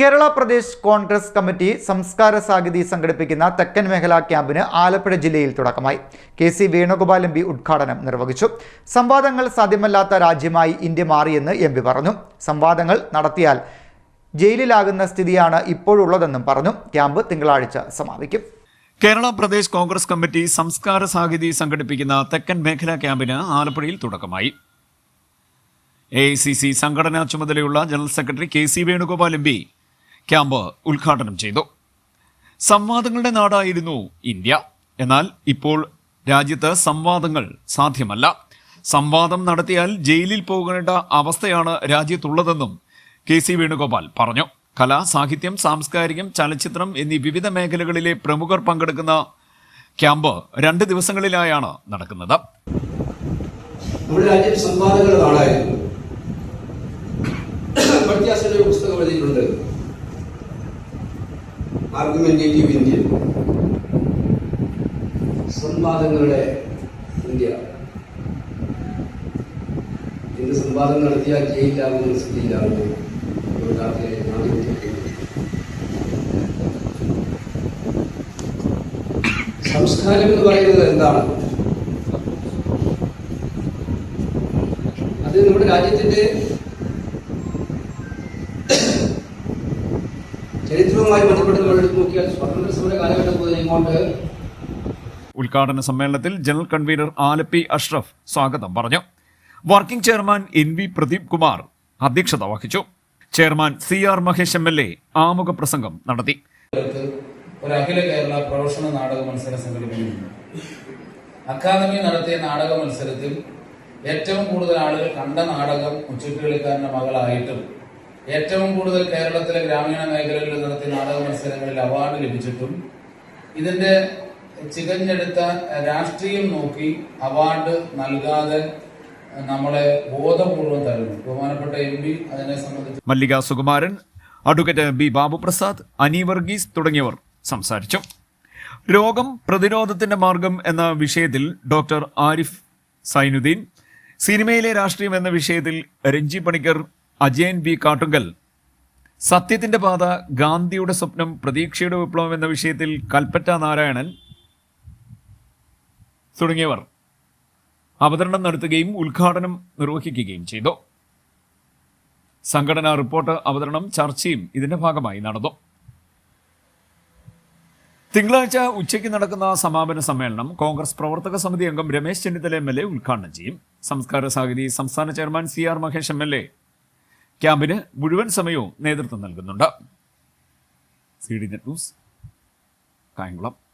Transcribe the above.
Kerala Pradesh Congress committee സംസ്കാര സാഹിതി സംഘടിപ്പിക്കുന്ന തെക്കൻ മേഖലാ ക്യാമ്പിന് ആലപ്പുഴ ജില്ലയിൽ തുടക്കമായി. K C Venugopal M P ഉദ്ഘാടനം നിർവഹിച്ചു. സംവാദങ്ങൾ സാധ്യമല്ലാത്ത രാജ്യമായി ഇന്ത്യ മാറിയെന്ന് എം പി പറഞ്ഞു. സംവാദങ്ങൾ നടത്തിയാൽ ജയിലിലാകുന്ന സ്ഥിതിയാണ് ഇപ്പോഴുള്ളതെന്നും പറഞ്ഞു. ക്യാമ്പ് തിങ്കളാഴ്ച സമാപിക്കും. കേരള പ്രദേശ് കോൺഗ്രസ് കമ്മിറ്റി സംസ്കാര സാഹിതി സംഘടിപ്പിക്കുന്ന തെക്കൻ മേഖലാ ക്യാമ്പിന് ആലപ്പുഴയിൽ തുടക്കമായി. എ ഐ സി സി സംഘടനാ ചുമതലയുള്ള general secretary K C Venugopal M P camp ഉദ്ഘാടനം ചെയ്തു. സംവാദങ്ങളുടെ നാടായിരുന്നു ഇന്ത്യ. എന്നാൽ ഇപ്പോൾ രാജ്യത്ത് സംവാദങ്ങൾ സാധ്യമല്ല. സംവാദം നടത്തിയാൽ ജയിലിൽ പോകേണ്ട അവസ്ഥയാണ് രാജ്യത്തുള്ളതെന്നും കെ സി വേണുഗോപാൽ പറഞ്ഞു. കല സാഹിത്യം സാംസ്കാരികം ചലച്ചിത്രം എന്നീ വിവിധ മേഖലകളിലെ പ്രമുഖർ പങ്കെടുക്കുന്ന ക്യാമ്പ് രണ്ട് ദിവസങ്ങളിലായാണ് നടക്കുന്നത്. പുസ്തകം എഴുതിയിട്ടുണ്ട്. ആർഗ്യുമെന്റേറ്റീവ് ഇന്ത്യ സംവാദങ്ങളുടെ ഇന്ത്യ. ഇന്ന് സംവാദം നടത്തിയാൽ ജയിലാകുന്ന സ്ഥിതിയിലാകുന്നു സംസ്കാരം എന്ന് പറയുന്നത് എന്താണ്? അത് നമ്മുടെ രാജ്യത്തിന്റെ ചരിത്രവുമായി ബന്ധപ്പെട്ട് നമ്മൾ എടുത്തു നോക്കിയാൽ സ്വാതന്ത്ര്യ സമര കാലഘട്ടം മുതൽ ഇങ്ങോട്ട് ഉദ്ഘാടന സമ്മേളനത്തിൽ ജനറൽ കൺവീനർ ആലപ്പി അഷ്റഫ് സ്വാഗതം പറഞ്ഞു. Working chairman N V Pradeep Kumar അധ്യക്ഷത വഹിച്ചു. Chairman C R Mahesh M L A ആമുഖ പ്രസംഗം നടത്തി. ഒരു അഖില കേരള പ്രൊഫഷണൽ നാടക മത്സരം സംഘടിപ്പിക്കുന്നുണ്ട്. അക്കാദമി നടത്തിയ നാടക മത്സരത്തിൽ ഏറ്റവും കൂടുതൽ ആളുകൾ കണ്ട നാടകം ഉച്ചക്കളിക്കാരന്റെ മകളായിട്ടും ഏറ്റവും കൂടുതൽ കേരളത്തിലെ ഗ്രാമീണ മേഖലകളിൽ നടത്തിയ നാടക മത്സരങ്ങളിൽ അവാർഡ് ലഭിച്ചിട്ടും ഇതിന്റെ ചികഞ്ഞെടുത്ത രാഷ്ട്രീയം നോക്കി അവാർഡ് നൽകാതെ നമ്മളെ ബോധപൂർവം തരുന്നു ബഹുമാനപ്പെട്ട എം പി അതിനെ സംബന്ധിച്ച് മല്ലിക സുകുമാരൻ അഡ്വക്കേറ്റ് ബി ബാബുപ്രസാദ് അനി വർഗീസ് തുടങ്ങിയവർ സംസാരിച്ചു. രോഗം പ്രതിരോധത്തിന്റെ മാർഗം എന്ന വിഷയത്തിൽ ഡോക്ടർ ആരിഫ് സൈനുദ്ദീൻ സിനിമയിലെ രാഷ്ട്രീയം എന്ന വിഷയത്തിൽ രഞ്ജി പണിക്കർ അജയൻ ബി കാട്ടുങ്കൽ. സത്യത്തിന്റെ പാത ഗാന്ധിയുടെ സ്വപ്നം പ്രതീക്ഷയുടെ വിപ്ലവം എന്ന വിഷയത്തിൽ കൽപ്പറ്റ നാരായണൻ തുടങ്ങിയവർ അവതരണം നടത്തുകയും ഉദ്ഘാടനം നിർവഹിക്കുകയും ചെയ്തു. സംഘടനാ റിപ്പോർട്ട് അവതരണം ചർച്ചയും ഇതിന്റെ ഭാഗമായി നടന്നു. തിങ്കളാഴ്ച ഉച്ചയ്ക്ക് നടക്കുന്ന സമാപന സമ്മേളനം കോൺഗ്രസ് പ്രവർത്തക സമിതി അംഗം Ramesh Chennithala M L A ഉദ്ഘാടനം ചെയ്യും. സംസ്കാര സാഹിതി സംസ്ഥാന chairman C R Mahesh M L A ക്യാമ്പിന് മുഴുവൻ സമയവും നേതൃത്വം നൽകുന്നുണ്ട്. C D net news Kayamkulam.